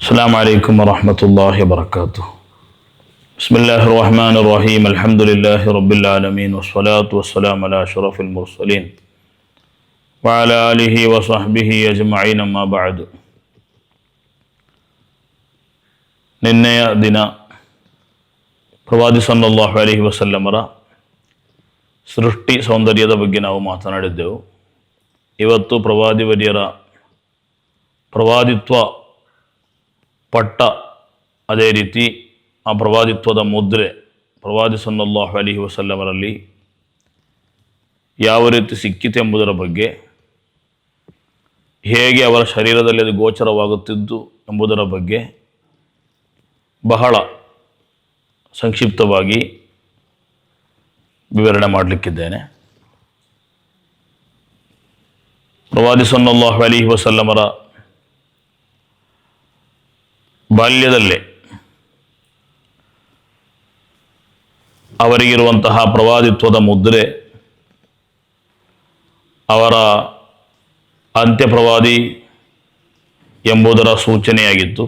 السلام عليكم ورحمة الله وبركاته بسم الله الرحمن الرحيم الحمد لله رب العالمين والصلاة والسلام على أشرف المرسلين وعلى آله وصحبه أجمعين ما بعد ನಿನ್ನೆಯ ದಿನ ಪ್ರವಾದಿ ಸಲ್ಲಲ್ಲಾಹು ಅಲೈಹಿ ವಸಲ್ಲಮರ ಸೃಷ್ಟಿ ಸೌಂದರ್ಯದ ಬಗ್ಗೆ ನಾವು ಮಾತನಾಡಿದ್ದೆವು ಇವತ್ತು ಪ್ರವಾದಿ ವರ್ಯರ ಪ್ರವಾದಿತ್ವ ಪಟ್ಟ ಅದೇ ರೀತಿ ಆ ಪ್ರವಾದಿತ್ವದ ಮುದ್ರೆ ಪ್ರವಾದಿ ಸಲ್ಲಲ್ಲಾಹು ಅಲಿ ವಸಲ್ಲಮರಲ್ಲಿ ಯಾವ ರೀತಿ ಸಿಕ್ಕಿತೆಂಬುದರ ಬಗ್ಗೆ, ಹೇಗೆ ಅವರ ಶರೀರದಲ್ಲಿ ಅದು ಗೋಚರವಾಗುತ್ತಿದ್ದು ಎಂಬುದರ ಬಗ್ಗೆ ಬಹಳ ಸಂಕ್ಷಿಪ್ತವಾಗಿ ವಿವರಣೆ ಮಾಡಲಿಕ್ಕಿದ್ದೇನೆ. ಪ್ರವಾದಿ ಸಲ್ಲಲ್ಲಾಹು ಅಲಿ ವಸಲ್ಲಮರ ಬಾಲ್ಯದಲ್ಲೇ ಅವರಿಗಿರುವಂತಹ ಪ್ರವಾದಿತ್ವದ ಮುದ್ರೆ ಅವರ ಅಂತ್ಯಪ್ರವಾದಿ ಎಂಬುದರ ಸೂಚನೆಯಾಗಿತ್ತು.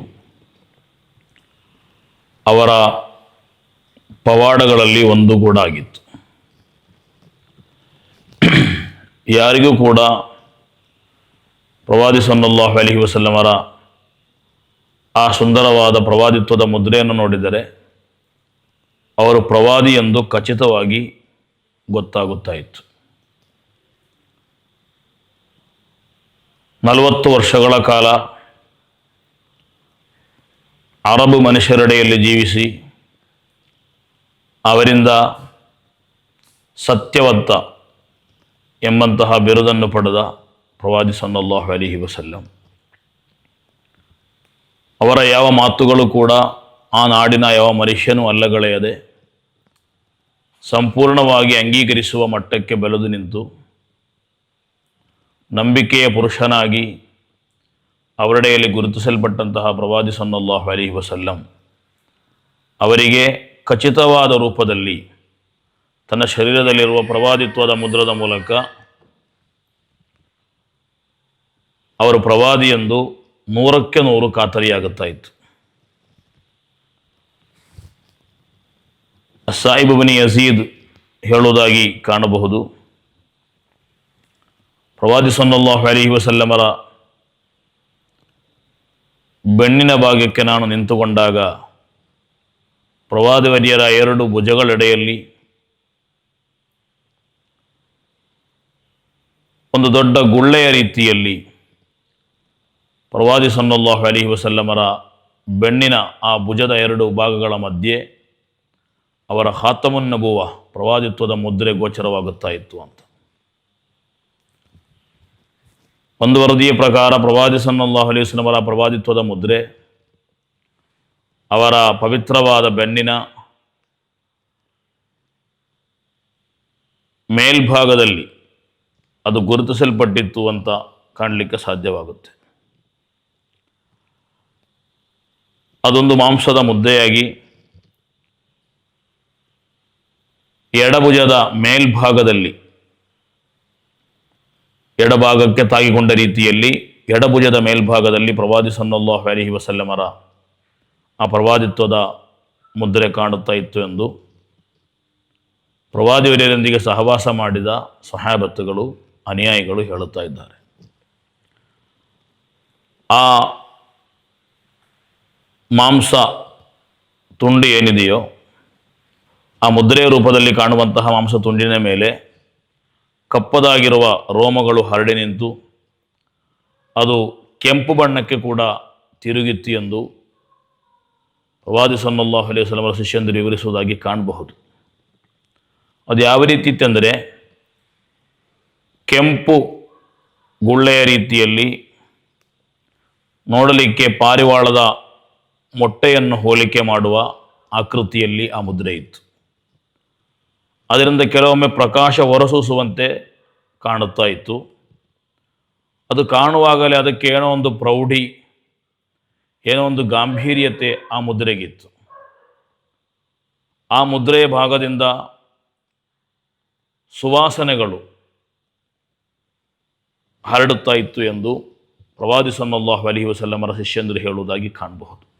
ಅವರ ಪವಾಡಗಳಲ್ಲಿ ಒಂದು ಕೂಡ ಆಗಿತ್ತು. ಯಾರಿಗೂ ಕೂಡ ಪ್ರವಾದಿ ಸಲ್ಲಲ್ಲಾಹು ಅಲೈಹಿ ವಸಲ್ಲಮರ ಆ ಸುಂದರವಾದ ಪ್ರವಾದಿತ್ವದ ಮುದ್ರೆಯನ್ನು ನೋಡಿದರೆ ಅವರು ಪ್ರವಾದಿ ಎಂದು ಖಚಿತವಾಗಿ ಗೊತ್ತಾಗುತ್ತಾ ಇತ್ತು. ನಲವತ್ತು ವರ್ಷಗಳ ಕಾಲ ಅರಬ್ ಮನುಷ್ಯರೆಡೆಯಲ್ಲಿ ಜೀವಿಸಿ ಅವರಿಂದ ಸತ್ಯವಂತ ಎಂಬಂತಹ ಬಿರುದನ್ನು ಪಡೆದ ಪ್ರವಾದಿ ಸಲ್ಲಲ್ಲಾಹು ಅಲಿಹಿ ವಸಲ್ಲಂ. ಅವರ ಯಾವ ಮಾತುಗಳು ಕೂಡ ಆ ನಾಡಿನ ಯಾವ ಮನುಷ್ಯನೂ ಅಲ್ಲಗಳೆಯದೆ ಸಂಪೂರ್ಣವಾಗಿ ಅಂಗೀಕರಿಸುವ ಮಟ್ಟಕ್ಕೆ ಬೆಳೆದು ನಿಂತು ನಂಬಿಕೆಯ ಪುರುಷನಾಗಿ ಅವರಡೆಯಲ್ಲಿ ಗುರುತಿಸಲ್ಪಟ್ಟಂತಹ ಪ್ರವಾದಿ ಸಲ್ಲಲ್ಲಾಹು ಅಲಿ ವಸಲ್ಲಂ ಅವರಿಗೆ ಖಚಿತವಾದ ರೂಪದಲ್ಲಿ ತನ್ನ ಶರೀರದಲ್ಲಿರುವ ಪ್ರವಾದಿತ್ವದ ಮುದ್ರದ ಮೂಲಕ ಅವರು ಪ್ರವಾದಿ ಎಂದು ನೂರಕ್ಕೆ ನೂರು ಖಾತರಿಯಾಗುತ್ತಾ ಇತ್ತು. ಸಾಯಿಬನಿ ಬನಿ ಅಸೀದ್ ಹೇಳುವುದಾಗಿ ಕಾಣಬಹುದು. ಪ್ರವಾದಿ ಸಲ್ಲಲ್ಲಾಹು ಅಲಿ ವಸಲ್ಲಮರ ಬೆನ್ನಿನ ಭಾಗಕ್ಕೆ ನಾನು ನಿಂತುಕೊಂಡಾಗ ಪ್ರವಾದಿವರಿಯರ ಎರಡು ಭುಜಗಳೆಡೆಯಲ್ಲಿ ಒಂದು ದೊಡ್ಡ ಗುಳ್ಳೆಯ ರೀತಿಯಲ್ಲಿ ಪ್ರವಾದಿ ಸಲ್ಲಲ್ಲಾಹು ಅಲಿ ವಸಲ್ಲಮರ ಬೆನ್ನಿನ ಆ ಭುಜದ ಎರಡು ಭಾಗಗಳ ಮಧ್ಯೆ ಅವರ ಹಾತಮನ್ನಬುವ ಪ್ರವಾದಿತ್ವದ ಮುದ್ರೆ ಗೋಚರವಾಗುತ್ತಾ ಇತ್ತು ಅಂತ. ಒಂದು ವರದಿಯ ಪ್ರಕಾರ ಪ್ರವಾದಿ ಸನ್ನಲ್ಲಾಹು ಅಲಿ ವಸಲ್ಲಮರ ಪ್ರವಾದಿತ್ವದ ಮುದ್ರೆ ಅವರ ಪವಿತ್ರವಾದ ಬೆನ್ನಿನ ಮೇಲ್ಭಾಗದಲ್ಲಿ ಅದು ಗುರುತಿಸಲ್ಪಟ್ಟಿತ್ತು ಅಂತ ಕಾಣಲಿಕ್ಕೆ ಸಾಧ್ಯವಾಗುತ್ತೆ. ಅದೊಂದು ಮಾಂಸದ ಮುದ್ದೆಯಾಗಿ ಎಡಭುಜದ ಮೇಲ್ಭಾಗದಲ್ಲಿ, ಎಡಭಾಗಕ್ಕೆ ತಾಗಿಕೊಂಡ ರೀತಿಯಲ್ಲಿ ಎಡಭುಜದ ಮೇಲ್ಭಾಗದಲ್ಲಿ ಪ್ರವಾದಿ ಸಲ್ಲಲ್ಲಾಹು ಅಲಿಹಿ ವಸಲ್ಲಮರ ಆ ಪ್ರವಾದಿತ್ವದ ಮುದ್ರೆ ಕಾಣುತ್ತಾ ಇತ್ತು ಎಂದು ಪ್ರವಾದಿಯರೊಂದಿಗೆ ಸಹವಾಸ ಮಾಡಿದ ಸಹಾಯಬತ್ತುಗಳು ಅನುಯಾಯಿಗಳು ಹೇಳುತ್ತಾ ಇದ್ದಾರೆ. ಆ ಮಾಂಸ ತುಂಡು ಏನಿದೆಯೋ ಆ ಮುದ್ರೆಯ ರೂಪದಲ್ಲಿ ಕಾಣುವಂತಹ ಮಾಂಸ ತುಂಡಿನ ಮೇಲೆ ಕಪ್ಪದಾಗಿರುವ ರೋಮಗಳು ಹರಡಿ ನಿಂತು ಅದು ಕೆಂಪು ಬಣ್ಣಕ್ಕೆ ಕೂಡ ತಿರುಗಿತ್ತು ಎಂದು ಪ್ರವಾದಿ ಸಲ್ಲಾಹು ಅಲೈಹಿ ವಸಲ್ಲಮರ ಶಿಷ್ಯಂದರು ವಿವರಿಸುವುದಾಗಿ ಕಾಣಬಹುದು. ಅದು ಯಾವ ರೀತಿ ಇತ್ತೆಂದರೆ ಕೆಂಪು ಗುಳ್ಳೆಯ ರೀತಿಯಲ್ಲಿ ನೋಡಲಿಕ್ಕೆ ಪಾರಿವಾಳದ ಮೊಟ್ಟೆಯನ್ನು ಹೋಲಿಕೆ ಮಾಡುವ ಆಕೃತಿಯಲ್ಲಿ ಆ ಮುದ್ರೆ ಇತ್ತು. ಅದರಿಂದ ಕೆಲವೊಮ್ಮೆ ಪ್ರಕಾಶ ಹೊರಸೂಸುವಂತೆ ಕಾಣುತ್ತಾ ಇತ್ತು. ಅದು ಕಾಣುವಾಗಲೇ ಅದಕ್ಕೆ ಏನೋ ಒಂದು ಪ್ರೌಢಿ, ಏನೋ ಒಂದು ಗಾಂಭೀರ್ಯತೆ ಆ ಮುದ್ರೆಗಿತ್ತು. ಆ ಮುದ್ರೆಯ ಭಾಗದಿಂದ ಸುವಾಸನೆಗಳು ಹರಡುತ್ತಾ ಇತ್ತು ಎಂದು ಪ್ರವಾದಿ ಸಲ್ಲಲ್ಲಾಹು ಅಲಿ ವಸಲ್ಲಮರ ಶಿಷ್ಯಂದರು ಹೇಳುವುದಾಗಿ ಕಾಣಬಹುದು.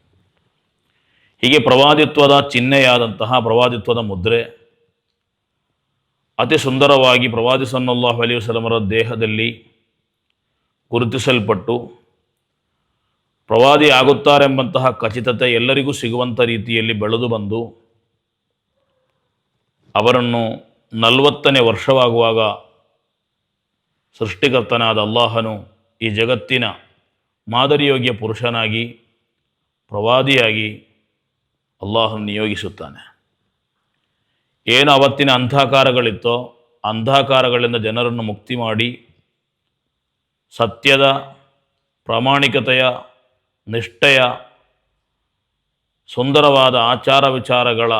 ಹೀಗೆ ಪ್ರವಾದಿತ್ವದ ಚಿಹ್ನೆಯಾದಂತಹ ಪ್ರವಾದಿತ್ವದ ಮುದ್ರೆ. ಅತಿ ಸುಂದರವಾಗಿ ಪ್ರವಾದಿ ಸಲ್ಲಲ್ಲಾಹು ಅಲಿ ವಸಲಮರ ದೇಹದಲ್ಲಿ ಗುರುತಿಸಲ್ಪಟ್ಟು ಪ್ರವಾದಿ ಆಗುತ್ತಾರೆಂಬಂತಹ ಖಚಿತತೆ ಎಲ್ಲರಿಗೂ ಸಿಗುವಂಥ ರೀತಿಯಲ್ಲಿ ಬೆಳೆದು ಬಂದು ಅವರನ್ನು ನಲವತ್ತನೇ ವರ್ಷವಾಗುವಾಗ ಸೃಷ್ಟಿಕರ್ತನಾದ ಅಲ್ಲಾಹನು ಈ ಜಗತ್ತಿನ ಮಾದರಿಯೋಗ್ಯ ಪುರುಷನಾಗಿ ಪ್ರವಾದಿಯಾಗಿ ಅಲ್ಲಾಹನು ನಿಯೋಗಿಸುತ್ತಾನೆ. ಏನು ಅವತ್ತಿನ ಅಂಧಕಾರಗಳಿತ್ತೋ ಅಂಧಕಾರಗಳಿಂದ ಜನರನ್ನು ಮುಕ್ತಿ ಮಾಡಿ ಸತ್ಯದ ಪ್ರಾಮಾಣಿಕತೆಯ, ನಿಷ್ಠೆಯ, ಸುಂದರವಾದ ಆಚಾರ ವಿಚಾರಗಳ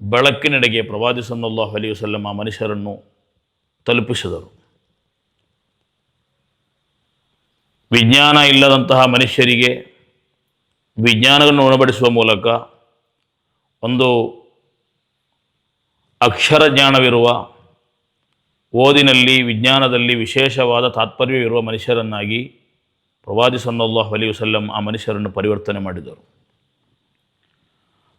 ಬೆಳಕಿನೆಡೆಗೆ ಪ್ರವಾದಿ ಸಲ್ಲಲ್ಲಾಹು ಅಲಿ ವಸಲ್ಲಂ ಆ ಮನುಷ್ಯರನ್ನು ತಲುಪಿಸಿದರು. ವಿಜ್ಞಾನ ಇಲ್ಲದಂತಹ ಮನುಷ್ಯರಿಗೆ ವಿಜ್ಞಾನವನ್ನು ಉಣಬಡಿಸುವ ಮೂಲಕ ಒಂದು ಅಕ್ಷರ ಜ್ಞಾನವಿರುವ, ಓದಿನಲ್ಲಿ, ವಿಜ್ಞಾನದಲ್ಲಿ ವಿಶೇಷವಾದ ತಾತ್ಪರ್ಯವಿರುವ ಮನುಷ್ಯರನ್ನಾಗಿ ಪ್ರವಾದಿ ಸಲ್ಲಲ್ಲಾಹು ಅಲಿ ವಸಲ್ಲಂ ಆ ಮನುಷ್ಯರನ್ನು ಪರಿವರ್ತನೆ ಮಾಡಿದರು.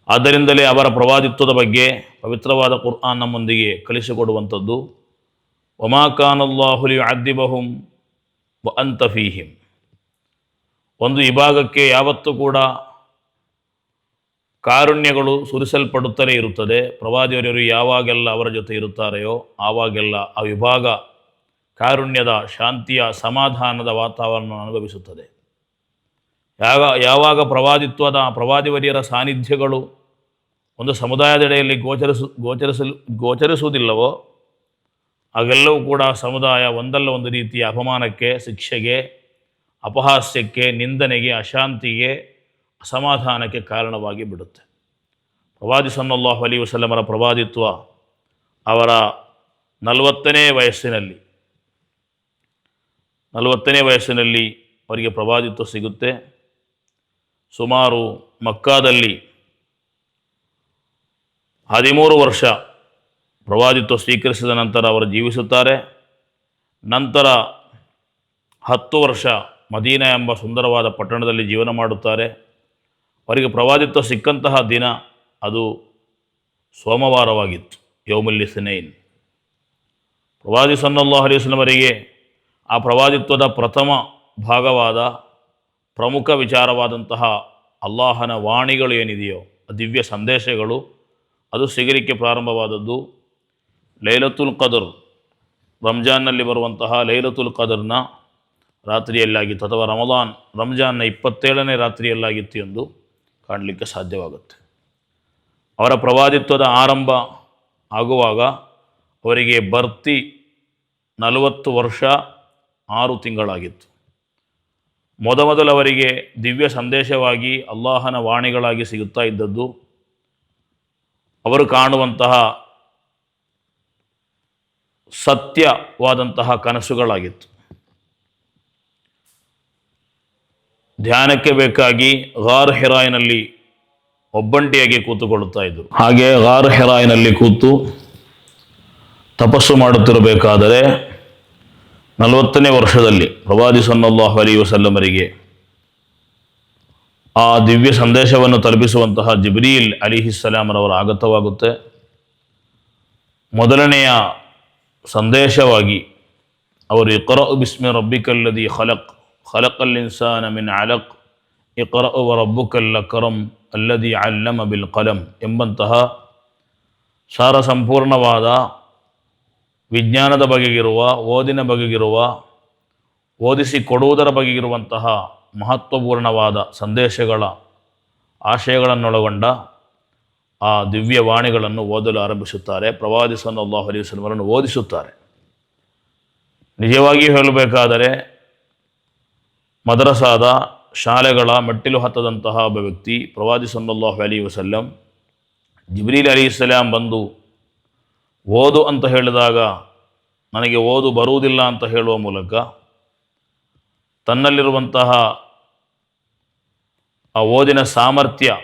ಆದ್ದರಿಂದಲೇ ಅವರ ಪ್ರವಾದಿತ್ವದ ಬಗ್ಗೆ ಪವಿತ್ರವಾದ ಕುರ್ಆನ್ ನಮ್ಮೊಂದಿಗೆ ಕಲಿಸಿಕೊಡುವಂಥದ್ದು ಒಮಾಕಾನಲ್ಲಾಹುಲಿ ಅದ್ದಿಬಹುಂ ಅಂತಫೀಹಿಂ ಒಂದು ವಿಭಾಗಕ್ಕೆ ಯಾವತ್ತೂ ಕೂಡ ಕಾರುಣ್ಯಗಳು ಸುರಿಸಲ್ಪಡುತ್ತಲೇ ಇರುತ್ತದೆ. ಪ್ರವಾದಿಯವರು ಯಾವಾಗೆಲ್ಲ ಅವರ ಜೊತೆ ಇರುತ್ತಾರೆಯೋ ಆವಾಗೆಲ್ಲ ಆ ವಿಭಾಗ ಕಾರುಣ್ಯದ ಶಾಂತಿಯ ಸಮಾಧಾನದ ವಾತಾವರಣ ಅನುಭವಿಸುತ್ತದೆ. ಯಾವ ಯಾವಾಗ ಪ್ರವಾದಿತ್ವದ ಪ್ರವಾದಿವರಿಯರ ಸಾನ್ನಿಧ್ಯಗಳು ಒಂದು ಸಮುದಾಯದೆಡೆಯಲ್ಲಿ ಗೋಚರಿಸು ಗೋಚರಿಸಲು ಗೋಚರಿಸುವುದಿಲ್ಲವೋ ಆಗೆಲ್ಲವೂ ಕೂಡ ಸಮುದಾಯ ಒಂದಲ್ಲ ಒಂದು ರೀತಿಯ ಅಪಮಾನಕ್ಕೆ, ಶಿಕ್ಷೆಗೆ ಅಪಹಾಸ್ಯಕ್ಕೆ, ನಿಂದನೆಗೆ, ಅಶಾಂತಿಗೆ ಅಸಮಾಧಾನಕ್ಕೆ ಕಾರಣವಾಗಿ ಬಿಡುತ್ತೆ. ಪ್ರವಾದಿ ಸನ್ನಲ್ಲಾಹು ಅಲಿ ವಸಲ್ಲಮರ ಪ್ರವಾದಿತ್ವ ಅವರ ನಲವತ್ತನೇ ವಯಸ್ಸಿನಲ್ಲಿ ನಲವತ್ತನೇ ವಯಸ್ಸಿನಲ್ಲಿ ಅವರಿಗೆ ಪ್ರವಾದಿತ್ವ ಸಿಗುತ್ತೆ. ಸುಮಾರು ಮಕ್ಕಾದಲ್ಲಿ ಹದಿಮೂರು ವರ್ಷ ಪ್ರವಾದಿತ್ವ ಸ್ವೀಕರಿಸಿದ ನಂತರ ಅವರು ಜೀವಿಸುತ್ತಾರೆ. ನಂತರ ಹತ್ತು ವರ್ಷ ಮದೀನಾ ಎಂಬ ಸುಂದರವಾದ ಪಟ್ಟಣದಲ್ಲಿ ಜೀವನ ಮಾಡುತ್ತಾರೆ. ಅವರಿಗೆ ಪ್ರವಾದಿತ್ವ ಸಿಕ್ಕಂತಹ ದಿನ ಅದು ಸೋಮವಾರವಾಗಿತ್ತು. ಯೋಮಲ್ಲಿ ಸಿನೈನ್ ಪ್ರವಾದಿ ಸನ್ನಲ್ಲಾಹು ಅಲೈಹಿ ವಸಲ್ಲಮರಿಗೆ ಆ ಪ್ರವಾದಿತ್ವದ ಪ್ರಥಮ ಭಾಗವಾದ ಪ್ರಮುಖ ವಿಚಾರವಾದಂತಹ ಅಲ್ಲಾಹನ ವಾಣಿಗಳು ಏನಿದೆಯೋ, ದಿವ್ಯ ಸಂದೇಶಗಳು, ಅದು ಸಿಗಲಿಕ್ಕೆ ಪ್ರಾರಂಭವಾದದ್ದು ಲೈಲತುಲ್ ಕದರ್. ರಂಜಾನ್ನಲ್ಲಿ ಬರುವಂತಹ ಲೈಲತುಲ್ ಕದರ್ನ ರಾತ್ರಿಯಲ್ಲಾಗಿತ್ತು ಅಥವಾ ರಮದಾನ್ ರಂಜಾನ್ನ ಇಪ್ಪತ್ತೇಳನೇ ರಾತ್ರಿಯಲ್ಲಾಗಿತ್ತು ಎಂದು ಕಾಣಲಿಕ್ಕೆ ಸಾಧ್ಯವಾಗುತ್ತೆ. ಅವರ ಪ್ರವಾದಿತ್ವದ ಆರಂಭ ಆಗುವಾಗ ಅವರಿಗೆ ಬರ್ತಿ ನಲವತ್ತು ವರ್ಷ ಆರು ತಿಂಗಳಾಗಿತ್ತು. ಮೊದಮೊದಲು ಅವರಿಗೆ ದಿವ್ಯ ಸಂದೇಶವಾಗಿ ಅಲ್ಲಾಹನ ವಾಣಿಗಳಾಗಿ ಸಿಗುತ್ತಾ ಇದ್ದದ್ದು ಅವರು ಕಾಣುವಂತಹ ಸತ್ಯವಾದಂತಹ ಕನಸುಗಳಾಗಿತ್ತು. ಧ್ಯಾನಕ್ಕೆ ಬೇಕಾಗಿ ಗಾರ್ ಹೆರಾಯಿನಲ್ಲಿ ಒಬ್ಬಂಟಿಯಾಗಿ ಕೂತುಕೊಳ್ಳುತ್ತಾ ಇದ್ದರು ಹಾಗೆ ಗಾರ್ ಹೆರಾಯಿನಲ್ಲಿ ಕೂತು ತಪಸ್ಸು ಮಾಡುತ್ತಿರಬೇಕಾದರೆ ನಲವತ್ತನೇ ವರ್ಷದಲ್ಲಿ ಪ್ರವಾದಿ ಸನ್ನಲ್ಲಾಹ್ ಅಲಿ ವಸಲ್ಲಮರಿಗೆ ಆ ದಿವ್ಯ ಸಂದೇಶವನ್ನು ತಲುಪಿಸುವಂತಹ ಜಿಬ್ರೀಲ್ ಅಲಿಹಿಸ್ಸಲಾಮರವರ ಆಗತವಾಗುತ್ತೆ. ಮೊದಲನೆಯ ಸಂದೇಶವಾಗಿ ಅವರು ಇಕರ ಬಿಸ್ಮಿ ರಬ್ಬಿಕಲ್ಲದಿ ಖಲಕ್ ಖಲಕಲ್ ಇನ್ಸಾನ من علق. اقرأ وربك الأكرم ಅಲ್ಲದಿ ಅಲ್ಲಮ ಬಿಲ್ ಕಲಂ ಎಂಬಂತಹ ಸಾರ ಸಂಪೂರ್ಣವಾದ ವಿಜ್ಞಾನದ ಬಗೆಗಿರುವ, ಓದಿನ ಬಗೆಗಿರುವ ಓದಿಸಿ ಕೊಡುವುದರ ಬಗೆಗಿರುವಂತಹ ಮಹತ್ವಪೂರ್ಣವಾದ ಸಂದೇಶಗಳ, ಆಶಯಗಳನ್ನೊಳಗೊಂಡ ಆ ದಿವ್ಯವಾಣಿಗಳನ್ನು ಓದಲು ಆರಂಭಿಸುತ್ತಾರೆ. ಪ್ರವಾದಿ ಸಲ್ಲಲ್ಲಾಹು ಅಲೈಹಿ ವಸಲ್ಲಮರನ್ನು ಓದಿಸುತ್ತಾರೆ. ನಿಜವಾಗಿಯೂ ಹೇಳಬೇಕಾದರೆ ಮದರಸಾದ ಶಾಲೆಗಳ ಮೆಟ್ಟಿಲು ಹತ್ತದಂತಹ ಒಬ್ಬ ವ್ಯಕ್ತಿ, ಪ್ರವಾದಿ ಸಲ್ಲಲ್ಲಾಹು ಅಲಿ ವಸಲ್ಲಂ, ಜಿಬ್ರೀಲ್ ಅಲಿ ಇಸ್ಲಾಂ ಬಂದು, ಓದು ಅಂತ ಹೇಳಿದಾಗ, ನನಗೆ ಓದು ಬರುವುದಿಲ್ಲ ಅಂತ ಹೇಳುವ ಮೂಲಕ, ತನ್ನಲ್ಲಿರುವಂತಹ ಆ ಓದಿನ ಸಾಮರ್ಥ್ಯ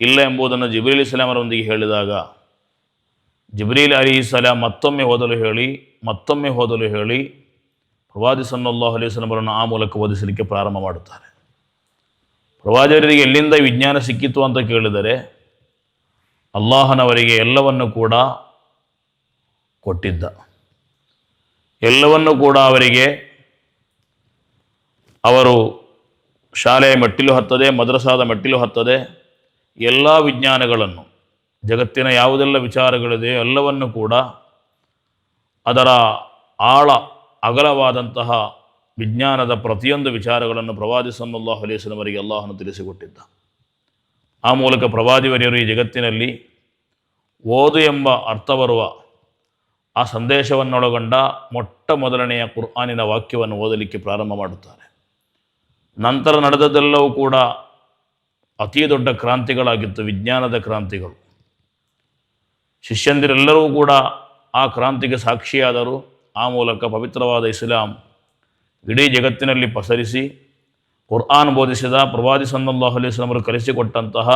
ಇಲ್ಲ ಎಂಬುದನ್ನು ಜಿಬ್ರೀಲ್ ಇಸ್ಲಾಮರೊಂದಿಗೆ ಹೇಳಿದಾಗ, ಜಿಬ್ರೀಲ್ ಅಲಿ ಸಲಾಂ ಮತ್ತೊಮ್ಮೆ ಓದಲು ಹೇಳಿ, ಮತ್ತೊಮ್ಮೆ ಓದಲು ಹೇಳಿ ಪ್ರವಾದಿ ಸನ್ನಲ್ಲಾಹು ಅಲೈಹಿ ವಸಲ್ಲಮರನ್ನು ಆ ಮೂಲಕ ಓದಿಸಲಿಕ್ಕೆ ಪ್ರಾರಂಭ ಮಾಡುತ್ತಾರೆ. ಪ್ರವಾದಿಯವರಿಗೆ ಎಲ್ಲಿಂದ ವಿಜ್ಞಾನ ಸಿಕ್ಕಿತು ಅಂತ ಕೇಳಿದರೆ ಅಲ್ಲಾಹನವರಿಗೆ ಎಲ್ಲವನ್ನು ಕೂಡ ಕೊಟ್ಟಿದ್ದ. ಎಲ್ಲವನ್ನು ಕೂಡ ಅವರಿಗೆ ಅವರು ಶಾಲೆಯ ಮೆಟ್ಟಿಲು ಹತ್ತದೆ, ಮದ್ರಸಾದ ಮೆಟ್ಟಿಲು ಹತ್ತದೆ, ಎಲ್ಲ ವಿಜ್ಞಾನಗಳನ್ನು, ಜಗತ್ತಿನ ಯಾವುದೆಲ್ಲ ವಿಚಾರಗಳಿದೆ ಎಲ್ಲವನ್ನು ಕೂಡ ಅದರ ಆಳ ಅಗಲವಾದಂತಹ ವಿಜ್ಞಾನದ ಪ್ರತಿಯೊಂದು ವಿಚಾರಗಳನ್ನು ಪ್ರವಾದಿ ಸಲ್ಲಲ್ಲಾಹು ಅವರಿಗೆ ಅಲ್ಲಾಹನು ತಿಳಿಸಿಕೊಟ್ಟಿದ್ದ. ಆ ಮೂಲಕ ಪ್ರವಾದಿವರಿಯರು ಈ ಜಗತ್ತಿನಲ್ಲಿ ಓದು ಎಂಬ ಅರ್ಥ ಬರುವ ಆ ಸಂದೇಶವನ್ನೊಳಗೊಂಡ ಮೊಟ್ಟ ಮೊದಲನೆಯ ಕುರ್ಆನಿನ ವಾಕ್ಯವನ್ನು ಓದಲಿಕ್ಕೆ ಪ್ರಾರಂಭ ಮಾಡುತ್ತಾರೆ. ನಂತರ ನಡೆದದೆಲ್ಲವೂ ಕೂಡ ಅತಿ ದೊಡ್ಡ ಕ್ರಾಂತಿಗಳಾಗಿತ್ತು, ವಿಜ್ಞಾನದ ಕ್ರಾಂತಿಗಳು. ಶಿಷ್ಯಂದಿರೆಲ್ಲರೂ ಕೂಡ ಆ ಕ್ರಾಂತಿಗೆ ಸಾಕ್ಷಿಯಾದರು. ಆ ಮೂಲಕ ಪವಿತ್ರವಾದ ಇಸ್ಲಾಂ ಇಡೀ ಜಗತ್ತಿನಲ್ಲಿ ಪಸರಿಸಿ ಕುರ್ಆನ್ ಬೋಧಿಸಿದ ಪ್ರವಾದಿ ಸಲ್ಲಲ್ಲಾಹು ಅಲೈಹಿ ವಸಲ್ಲಮರು ಕಲಿಸಿಕೊಟ್ಟಂತಹ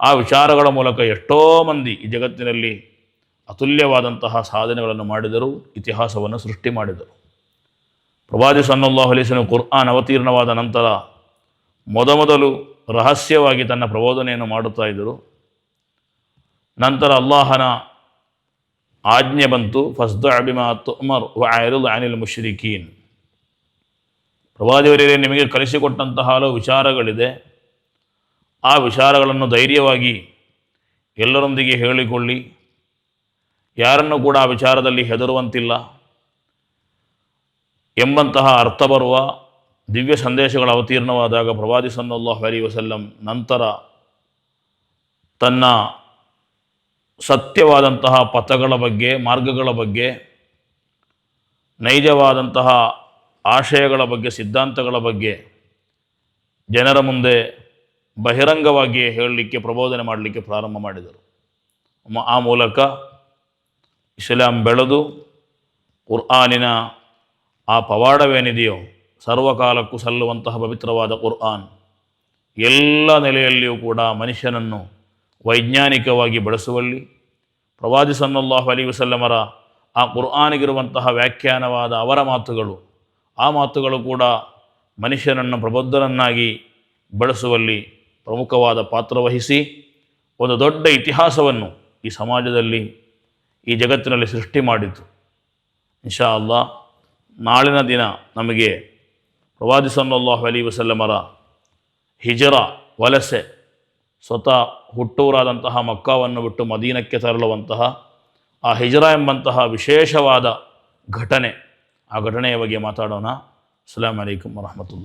ಆ ವಿಚಾರಗಳ ಮೂಲಕ ಎಷ್ಟೋ ಮಂದಿ ಈ ಜಗತ್ತಿನಲ್ಲಿ ಅತುಲ್ಯವಾದಂತಹ ಸಾಧನೆಗಳನ್ನು ಮಾಡಿದರು, ಇತಿಹಾಸವನ್ನು ಸೃಷ್ಟಿ ಮಾಡಿದರು. ಪ್ರವಾದಿ ಸಲ್ಲಲ್ಲಾಹು ಅಲೈಹಿ ವಸಲ್ಲಂ ಕುರ್ಆನ್ ಅವತೀರ್ಣವಾದ ನಂತರ ಮೊದಮೊದಲು ರಹಸ್ಯವಾಗಿ ತನ್ನ ಪ್ರಬೋಧನೆಯನ್ನು ಮಾಡುತ್ತಾ ಇದ್ದರು. ನಂತರ ಅಲ್ಲಾಹನ ಆಜ್ಞೆ ಬಂತು, ಫಸ್ದ ಉಮರ್ ತುಮರ್ ವೈರುಲ್ ಅನಿಲ್ ಮುಷ್ರಿಕೀನ್ ಪ್ರವಾದಿಯವರೇ ನಿಮಗೆ ಕಲಿಸಿಕೊಟ್ಟಂತಹ ಹಲವು ವಿಚಾರಗಳಿದೆ. ಆ ವಿಚಾರಗಳನ್ನು ಧೈರ್ಯವಾಗಿ ಎಲ್ಲರೊಂದಿಗೆ ಹೇಳಿಕೊಳ್ಳಿ. ಯಾರನ್ನು ಕೂಡ ಆ ವಿಚಾರದಲ್ಲಿ ಹೆದರುವಂತಿಲ್ಲ. ಎಂಬಂತಹ ಅರ್ಥ ಬರುವ ದಿವ್ಯ ಸಂದೇಶಗಳ ಅವತೀರ್ಣವಾದಾಗ ಪ್ರವಾದಿ ಸನ್ನಲ್ಲಾಹ್ ಅಲೈಹಿ ವಸಲ್ಲಂ ನಂತರ ತನ್ನ ಸತ್ಯವಾದಂತಹ ಪಥಗಳ ಬಗ್ಗೆ, ಮಾರ್ಗಗಳ ಬಗ್ಗೆ, ನೈಜವಾದಂತಹ ಆಶಯಗಳ ಬಗ್ಗೆ, ಸಿದ್ಧಾಂತಗಳ ಬಗ್ಗೆ ಜನರ ಮುಂದೆ ಬಹಿರಂಗವಾಗಿ ಹೇಳಲಿಕ್ಕೆ, ಪ್ರಬೋಧನೆ ಮಾಡಲಿಕ್ಕೆ ಪ್ರಾರಂಭ ಮಾಡಿದರು. ಆ ಮೂಲಕ ಇಸ್ಲಾಂ ಬೆಳೆದು, ಕುರ್ಆನಿನ ಆ ಪವಾಡವೇನಿದೆಯೋ, ಸರ್ವಕಾಲಕ್ಕೂ ಸಲ್ಲುವಂತಹ ಪವಿತ್ರವಾದ ಕುರ್ಆನ್, ಎಲ್ಲ ನೆಲೆಯಲ್ಲಿಯೂ ಕೂಡ ಮನುಷ್ಯನನ್ನು ವೈಜ್ಞಾನಿಕವಾಗಿ ಬಳಸುವಲ್ಲಿ ಪ್ರವಾದಿ ಸನ್ನಲ್ಲಾಹು ಅಲಿ ವಸಲ್ಲಮರ ಆ ಕುರ್ಆನಿಗಿರುವಂತಹ ವ್ಯಾಖ್ಯಾನವಾದ ಅವರ ಮಾತುಗಳು, ಆ ಮಾತುಗಳು ಕೂಡ ಮನುಷ್ಯನನ್ನು ಪ್ರಬುದ್ಧರನ್ನಾಗಿ ಬಳಸುವಲ್ಲಿ ಪ್ರಮುಖವಾದ ಪಾತ್ರ ವಹಿಸಿ, ಒಂದು ದೊಡ್ಡ ಇತಿಹಾಸವನ್ನು ಈ ಸಮಾಜದಲ್ಲಿ, ಈ ಜಗತ್ತಿನಲ್ಲಿ ಸೃಷ್ಟಿ ಮಾಡಿತು. ಇನ್ಶಾ ಅಲ್ಲಾ ನಾಳಿನ ದಿನ ನಮಗೆ ಪ್ರವಾದಿ ಸಲ್ಲಲ್ಲಾಹು ಅಲಿ ವಸಲ್ಲಮರ ಹಿಜರ ವಲಸೆ ಸ್ವತಃ ಹುಟ್ಟೂರಾದಂತಹ ಮಕ್ಕಾವನ್ನು ಬಿಟ್ಟು ಮದೀನಕ್ಕೆ ತರಲುವಂತಹ ಆ ಹಿಜ್ರಾ ಎಂಬಂತಹ ವಿಶೇಷವಾದ ಘಟನೆ, ಆ ಘಟನೆಯ ಬಗ್ಗೆ ಮಾತಾಡೋಣ. ಅಸ್ಲಾಂ ವರಹಮತುಲ್ಲಾ